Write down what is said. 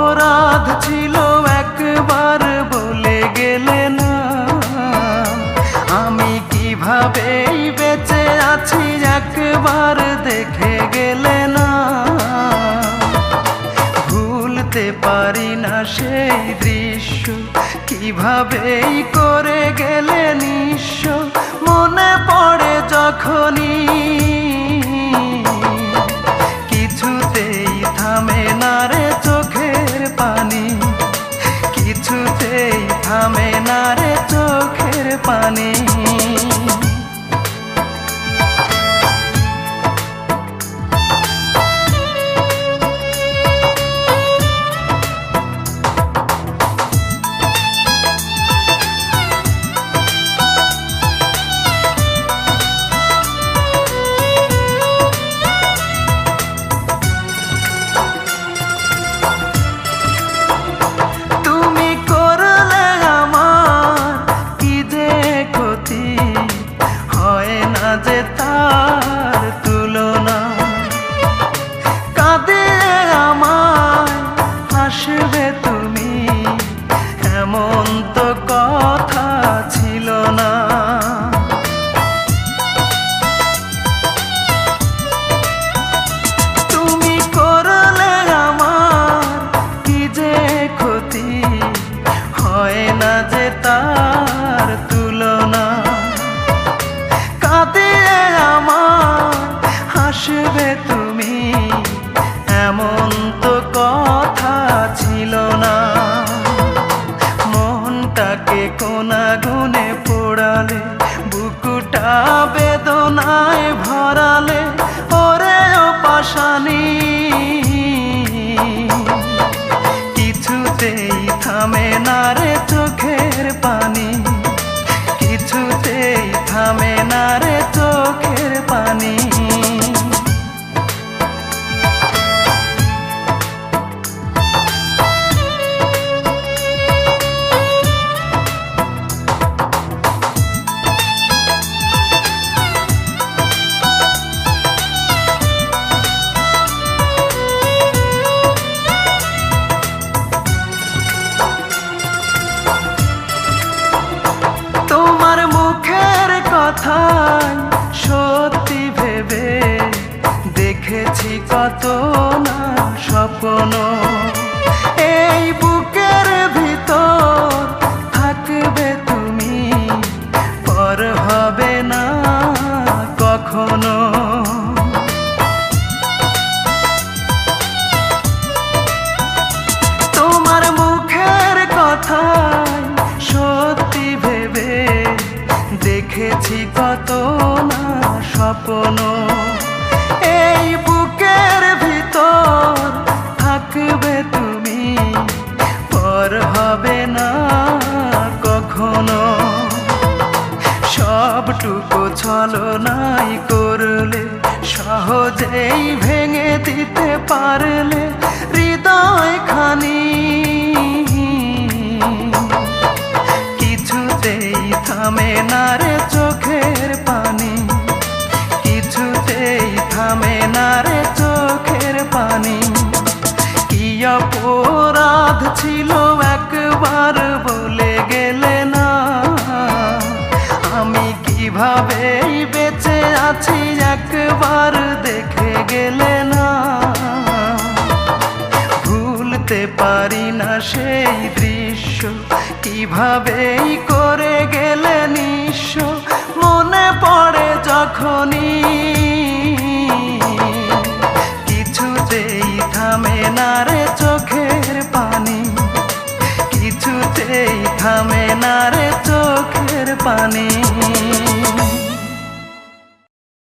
অপরাধ ছিল একবার বলে গেলে না। আমি কীভাবে বেঁচে আছি একবার দেখে গেলে না। ভুলতে পারি না সেই দৃশ্য, কিভাবেই করে গেলে নিঃস্ব। মনে পড়ে যখনই হাসবে তুমি। এমন তো কথা ছিল না। মনটাকে কোনা গুনে পোড়ালে, বুকুটা বেদনায় ভরালে, ওরে ও পাশানি। দেখেছি কত না স্বপ্ন। এই বুকের ভিতর থাকবে তুমি, পর হবে না কখনো। তোমার মুখের কথাই সত্যি ভেবে দেখেছি কত না স্বপ্ন। সবটুকু ছলনাই করলে সহজেই ভেঙে দিতে পারলে আছি, একবার দেখে গেলে না। ভুলতে পারি না সেই দৃশ্য, কিভাবেই করে গেলে নিঃস্ব। মনে পড়ে যখনই কিছুতেই থামে না রে চোখের পানি। কিছুতেই থামে না রে চোখের পানি।